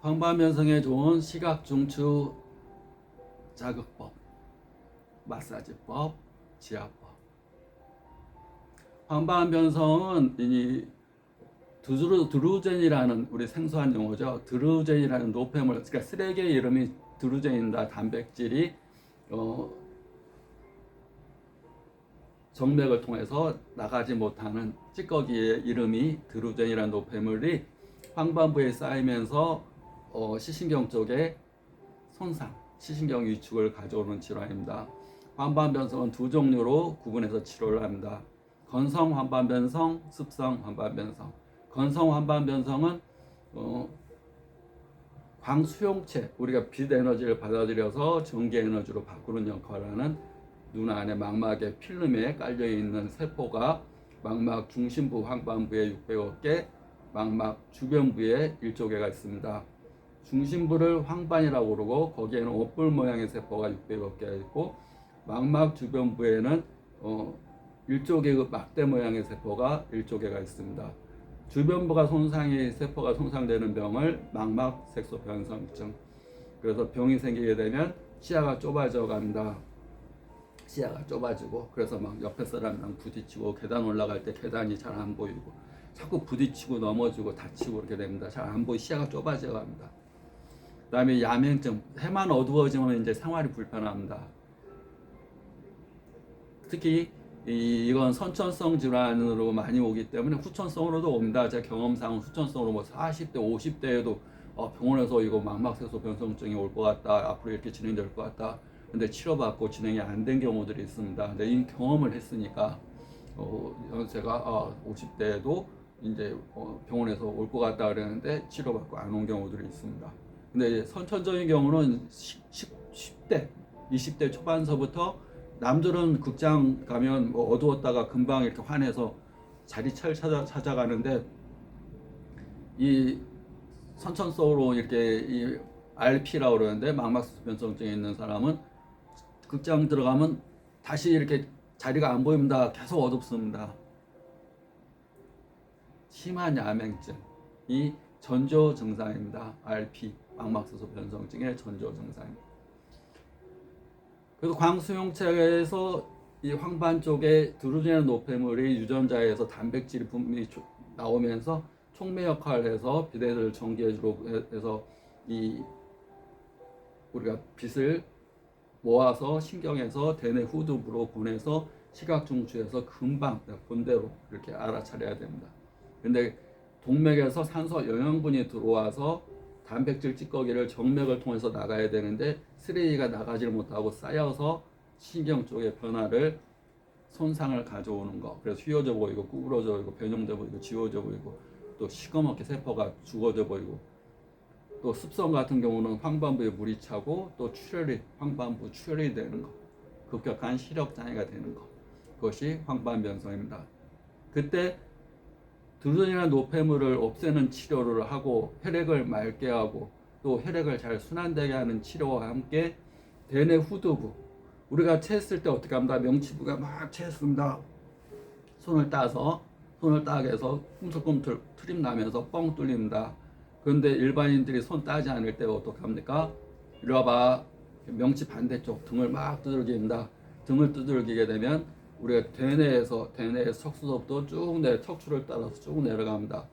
황반변성에 좋은 시각 중추 자극법, 마사지법, 지압법. 황반변성은 이 드루, 드루젠이라는 우리 생소한 용어죠. 드루젠이라는 노폐물, 그러니까 쓰레기의 이름이 드루젠이다. 단백질이 어, 정맥을 통해서 나가지 못하는 찌꺼기의 이름이 드루젠이라는 노폐물이 황반부에 쌓이면서 어, 시신경 쪽에 손상, 시신경 위축을 가져오는 질환입니다. 황반변성은 두 종류로 구분해서 치료를 합니다. 건성 황반변성, 습성 황반변성. 건성 황반변성은 어, 광수용체, 우리가 빛 에너지를 받아들여서 전기 에너지로 바꾸는 역할을 하는 눈 안에 망막의 필름에 깔려 있는 세포가 망막 중심부 황반부에 600여 개, 망막 주변부에 1조 개가 있습니다. 중심부를 황반이라고 그러고 거기에는 옷불 모양의 세포가 600여 개가 있고 망막 주변부에는 어, 1조 개의 막대 모양의 세포가 1조 개가 있습니다. 주변부가 손상이 세포가 손상되는 병을 망막 색소 변성증. 그래서 병이 생기게 되면 시야가 좁아져 갑니다. 시야가 좁아지고 그래서 막 옆에 사람이랑 부딪히고 계단 올라갈 때 계단이 잘 안 보이고 자꾸 부딪히고 넘어지고 다치고 그렇게 됩니다. 잘 안 보이 시야가 좁아져 갑니다. 그다음에 야맹증 해만 어두워지면 이제 생활이 불편합니다. 특히 이, 이건 선천성 질환으로 많이 오기 때문에 후천성으로도 옵니다. 제 경험상 후천성으로 뭐 40대, 50대에도 어, 병원에서 이거 망막색소 변성증이 올 것 같다. 앞으로 이렇게 진행될 것 같다. 근데 치료받고 진행이 안 된 경우들이 있습니다. 근데 이 경험을 했으니까 어, 제가 아, 50대에도 이제 어, 병원에서 올 것 같다 그랬는데 치료받고 안 온 경우들이 있습니다. 근데 선천적인 경우는 10, 10 대, 20대 초반서부터 남들은 극장 가면 뭐 어두웠다가 금방 이렇게 환해서 자리차를 찾아, 찾아가는데 이 선천성으로 이렇게 이 RP라고 그러는데 망막수 변성증이 있는 사람은 극장 들어가면 다시 이렇게 자리가 안 보입니다. 계속 어둡습니다. 심한 야맹증 이 전조 증상입니다. RP 망막수소 변성증의 전조 증상입니다. 그래서 광수용체에서 이 황반 쪽에 드루젠 노폐물이 유전자에서 단백질이 분명히 나오면서 촉매 역할을 해서 비대를 전기해주로 해서 이 우리가 빛을 모아서 신경에서 대뇌 후두부로 보내서 시각 중추에서 금방 본대로 이렇게 알아차려야 됩니다. 근데 동맥에서 산소 영양분이 들어와서 단백질 찌꺼기를 정맥을 통해서 나가야 되는데 쓰레기가 나가지를 못하고 쌓여서 신경 쪽의 변화를 손상을 가져오는 거. 그래서 휘어져 보이고 구부러져 보이고 변형돼 보이고 지워져 보이고 또 시커멓게 세포가 죽어져 보이고 또 습성 같은 경우는 황반부에 물이 차고 또 출혈이 황반부 출혈이 되는 거. 급격한 시력 장애가 되는 거. 그것이 황반변성입니다. 그때 드루전이나 노폐물을 없애는 치료를 하고 혈액을 맑게 하고 또 혈액을 잘 순환되게 하는 치료와 함께 대뇌 후두부 우리가 체했을 때 어떻게 합니다? 명치부가 막 체했습니다. 손을 따서 손을 따게 해서 꿈틀꿈틀 트림 나면서 뻥 뚫립니다. 그런데 일반인들이 손 따지 않을 때 어떻게 합니까? 이리 와봐 명치 반대쪽 등을 막 두들깁니다. 등을 두들기게 되면 우리가 대뇌에서 대뇌의 척수도부터 쭉 내 척추를 따라서 쭉 내려갑니다.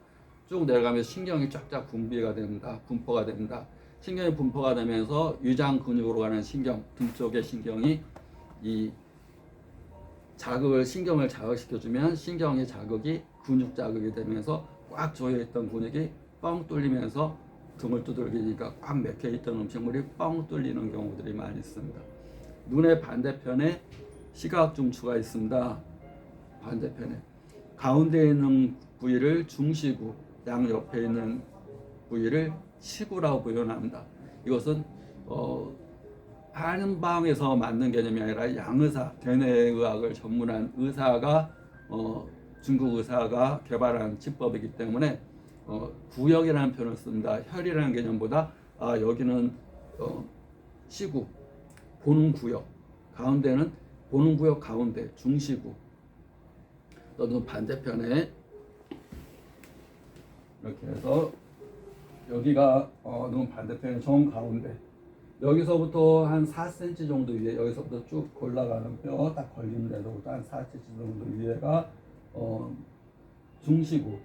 쭉 내려가면서 신경이 쫙쫙 분비가 됩니다. 분포가 됩니다. 신경이 분포가 되면서 위장 근육으로 가는 신경, 등 쪽의 신경이 이 자극을 신경을 자극시켜 주면 신경의 자극이 근육 자극이 되면서 꽉 조여 있던 근육이 뻥 뚫리면서 등을 두들기니까 꽉 맥혀 있던 음식물이 뻥 뚫리는 경우들이 많이 있습니다. 눈의 반대편에 시각 중추가 있습니다. 반대편에 가운데 있는 부위를 중시구, 양 옆에 있는 부위를 시구라고 표현합니다. 이것은 어, 한 방에서 맞는 개념이 아니라 양의사, 대뇌의학을 전문한 의사가 어, 중국 의사가 개발한 치법이기 때문에 어, 구역이라는 표현을 씁니다. 혈이라는 개념보다 아, 여기는 어, 시구, 보는 구역, 가운데는 보는 구역 가운데 중시구. 또는 반대편에 이렇게 해서 여기가 어, 눈 반대편 정 가운데 여기서부터 한 4cm 정도 위에 여기서부터 쭉 올라가는 뼈 딱 걸리는 데서부터 한 4cm 정도 위에가 어, 중시구.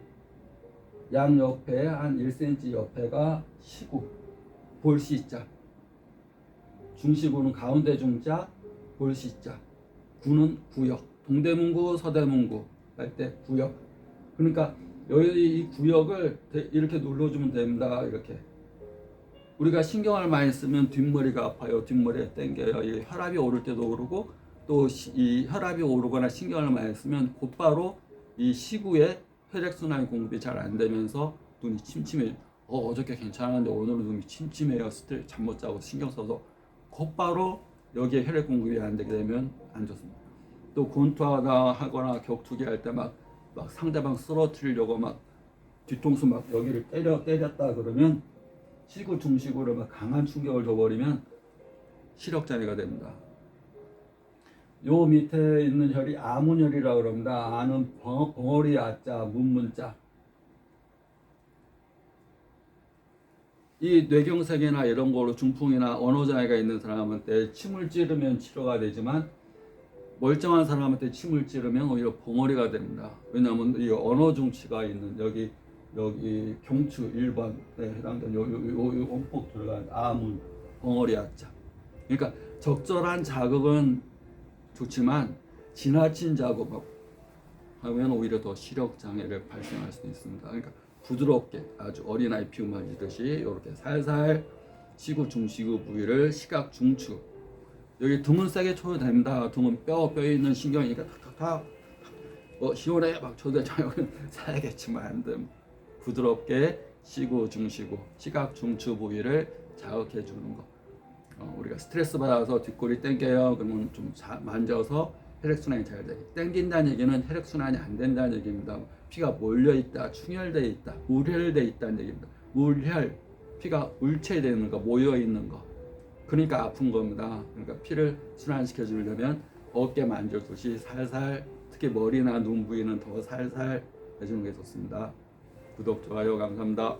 양 옆에 한 1cm 옆에가 시구. 볼시자. 중시구는 가운데 중자 볼시자 구는 구역 동대문구 서대문구 할 때 구역. 그러니까 여기 이 구역을 대- 이렇게 눌러주면 됩니다. 이렇게. 우리가 신경을 많이 쓰면 뒷머리가 아파요. 뒷머리에 땡겨요. 이 혈압이 오를 때도 그러고 또 이 혈압이 오르거나 신경을 많이 쓰면 곧바로 이 시구에 혈액순환 공급이 잘 안 되면서 눈이 침침해. 어 어저께 괜찮았는데 오늘은 눈이 침침해요. 스트레스 잠 못 자고 신경 써서. 곧바로 여기에 혈액 공급이 안 되게 되면 안 좋습니다 또 권투하다 하거나 격투기 할 때 막 막 상대방 쓰러뜨리려고 막 뒤통수 막 여기를 때려 때렸다 그러면 시구 중시구를 막 강한 충격을 줘버리면 시력장애가 됩니다. 요 밑에 있는 혈이 아문혈이라고 그럽니다. 아는 벙- 벙어리 아자 문문자. 이 뇌경색이나 이런 거로 중풍이나 언어 장애가 있는 사람한테 침을 찌르면 치료가 되지만 멀쩡한 사람한테 침을 찌르면 오히려 벙어리가 됩니다. 왜냐하면 이 언어 중치가 있는 여기 여기 경추 1번에 해당되는 요, 요, 요, 요 원폭 들어간 아문 벙어리 아자. 그러니까 적절한 자극은 좋지만 지나친 자극 하면 오히려 더 시력 장애를 발생할 수 있습니다. 그러니까 부드럽게 아주 어린아이 피우 만지듯이 이렇게 살살 시구 중시구 부위를 시각 중추 여기 등은 세게 쳐도 됩니다. 등은 뼈 뼈에 있는 신경이니까 탁탁탁 어 시원해 막 쳐도 여기 세게 치면. 부드럽게 시구 중시구 시각 중추 부위를 자극해 주는 거. 어, 우리가 스트레스 받아서 뒷골이 땡겨요. 그러면 좀 자, 만져서 혈액순환이 잘 되게. 땡긴다는 얘기는 혈액순환이 안 된다는 얘기입니다. 피가 몰려 있다, 충혈돼 있다, 물혈돼 있다는 얘기입니다. 물혈, 피가 울체되는 거, 모여 있는 거. 그러니까 아픈 겁니다. 그러니까 피를 순환시켜 주려면 어깨 만져주시 살살, 특히 머리나 눈 부위는 더 살살 해주는 게 좋습니다. 구독, 좋아요, 감사합니다.